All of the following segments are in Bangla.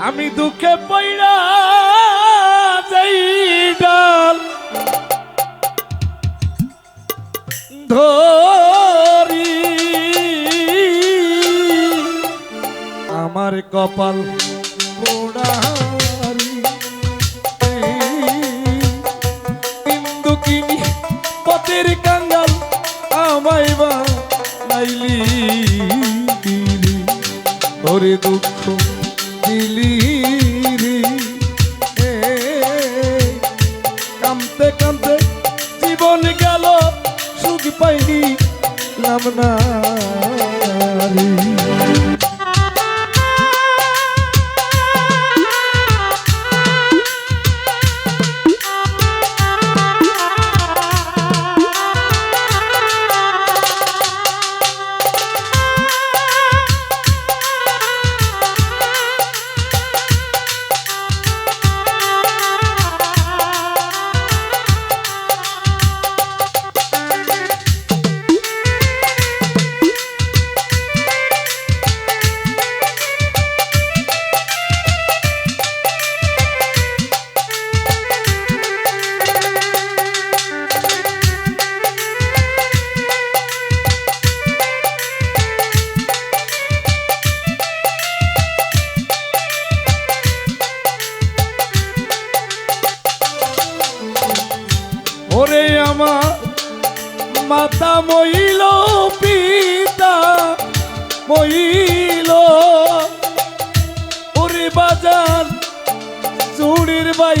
আমি দুঃখে ডাল। ধরি। আমার কপাল কিনি পথের কাঙ্গাল আমায় বা দুঃখ দিলি রে কামতে কামতে জীবন গেল সুখ পাইনি লাভ না মাতা মইল পিতা মইল ওরে বাজার চুড়ির বাই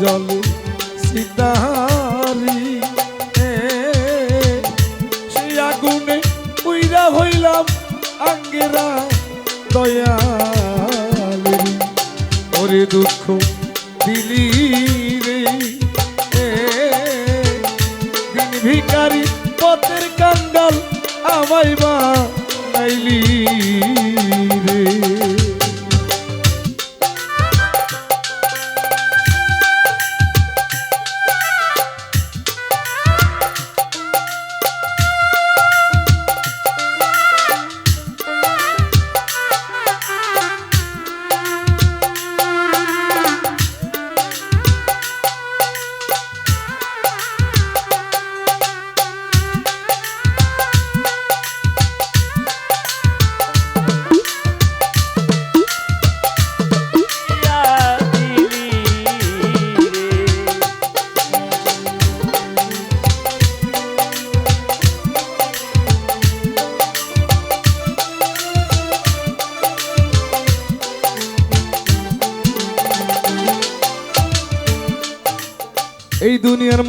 জলে সীতাহারি। এ, সেই আগুনে উইরা হইলাম আঙ্গেরা দয়ালি। ওরে দুঃখ দিলি রে। দিন ভিকারি পথের কাঙ্গাল আমায় বা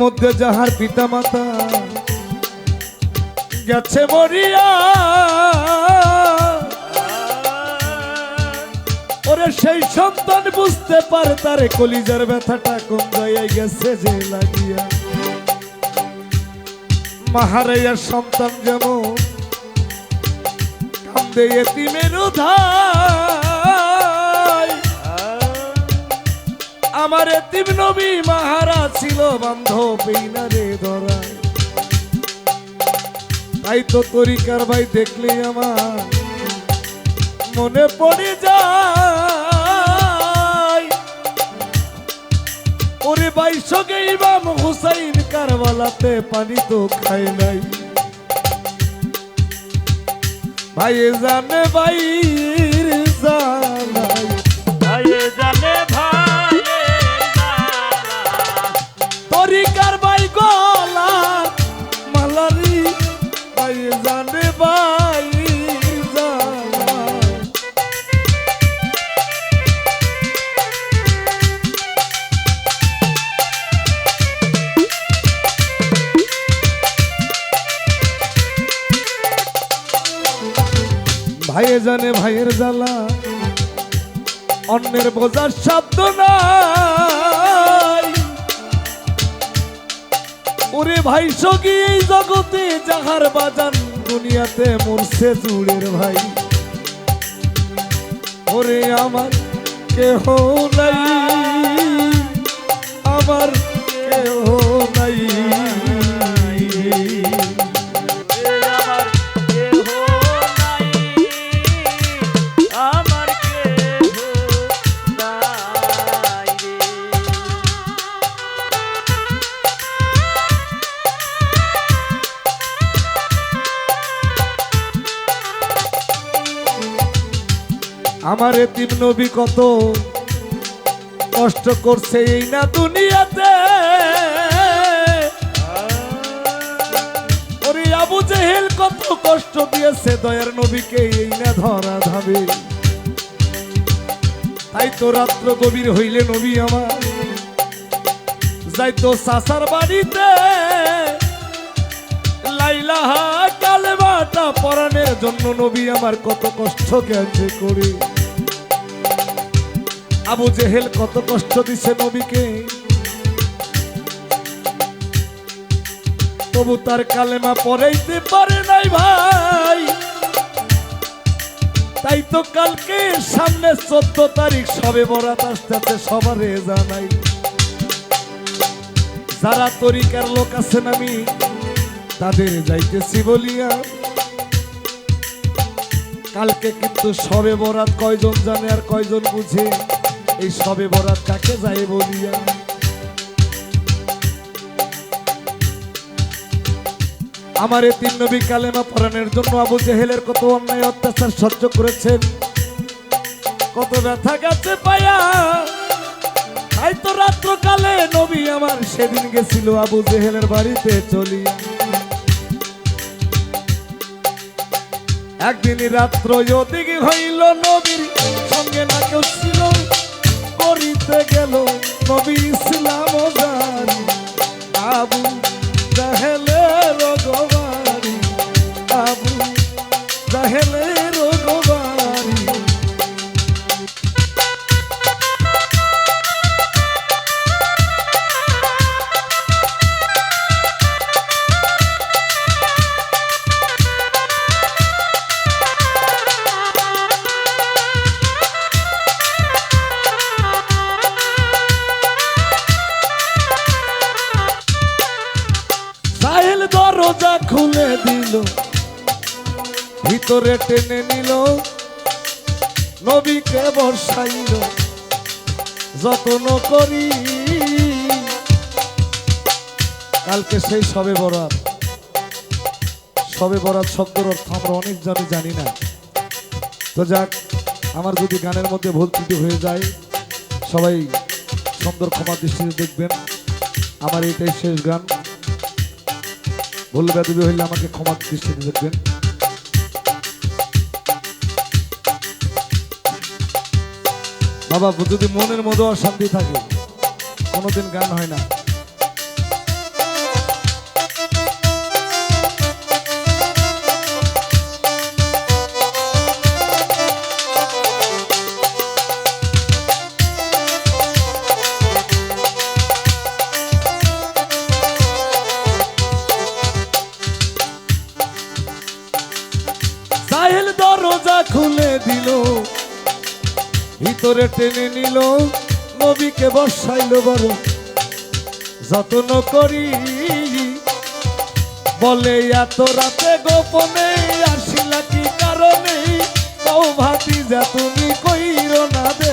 মধ্যে যাহার পিতা মাতা গেছে মরিয়া। ওরে সেই সন্তান বুঝতে পারে তারে কলিজার ব্যথাটা কোন জায়গায় গেছে যে লাগিয়া। মাহারাইয়ার সন্তান যেমন কান্দে এতিমের উধাই আমার এতিম নবী ছিল বান্ধব এই না রে ধরায় তাই তো তরিকার ভাই দেখলে আমার। মনে পড়ে যায়। ওরে বাইশকে ইমাম হুসাইন কারবালাতে পানি তো খায় নাই। ভাই জানে ভাই জানাই জানে ভাইয়ের জ্বালা। অন্যের বোঝার শব্দ নাই। ওরে ভাই সগি এই জগতে যাহার বাজান, দুনিয়াতে মরছে জুড়ের ভাই। ওরে আমার কেহ নাই, আমার কেহ নাই। আমার এতিম নবী কত কষ্ট করছে এই না দুনিয়াতে? ওরে আবু জেহেল কত কষ্ট দিয়েছে দয়ার নবীকে এই না ধরা ধাবে। তাই তো রাত্র গভীর হইলে নবী আমার। যাইতো সাসার বাড়িতে। লাইলাহা কালেমাটা পরাণের জন্য নবী আমার কত কষ্ট গেছে করে। আবু জেহেল কত কষ্ট দিছে নবীকে। তবু তার কালেমা পড়াইতে পারে নাই ভাই। তাই তো কালকে সামনে চোদ্দ তারিখ সবে বরাত আসতে সবারে জানাই। যারা তরিকার লোক আছেন আমি, তাদের যাইতেছি বলিয়া। কালকে কিন্তু সবে বরাত কয়জন জানে আর কয়জন বুঝে? এই সবে বরাত কাকে যায় বলিয়া? আমার এই তিন নবী কালেমা পড়ানোর জন্য আবু জেহেলের কত অন্যায় অত্যাচার সহ্য করেছেন। কত ব্যথা গেছে পায়া। তাই তো রাত্রকালে নবী আমার সেদিন গেছিল আবু জেহেলের বাড়িতে চলিয়া। একদিন রাত্র ওদিকে হইল নবীর সঙ্গে না কেউ ছিল। করিতে গেল নবী ইসলাম আবু জাহেলের দরজা খুলে দিল। ভিতরে টেনে নিল। নবীকে বসাইল যত্ন করি। কালকে সেই সবে বরাত। সবে বরাত শব্দের অর্থ আমরা অনেক জানি জানি না। তো যাক, আমার যদি গানের মধ্যে ভুল ত্রুটি হয়ে যায়, সবাই সুন্দর ক্ষমা দৃষ্টিতে দেখবেন। আমার এটাই শেষ গান। ভুল বেদবি হইলে আমাকে ক্ষমা দৃষ্টিতে দেখবেন। বাবা, যদি মনের মধ্যে অশান্তি থাকে, কোনোদিন গান হয় না। দিল। ভিতরে টেনে নিল, নবীকে বসাইল বড় যত্ন করি, বলে, এত রাতে গোপনে আসিলা কি কারণে? কও ভাতি যা তুমি কইর না দে।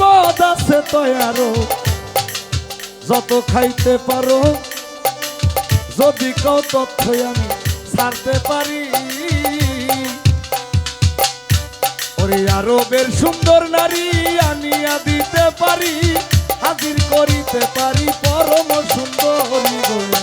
মদ আছে যত খাইতে পারো, যদি তথ্য আমি ছাড়তে পারি। ওরে আরবের সুন্দর নারী আনিয়া দিতে পারি, হাজির করিতে পারি, পরম সুন্দরী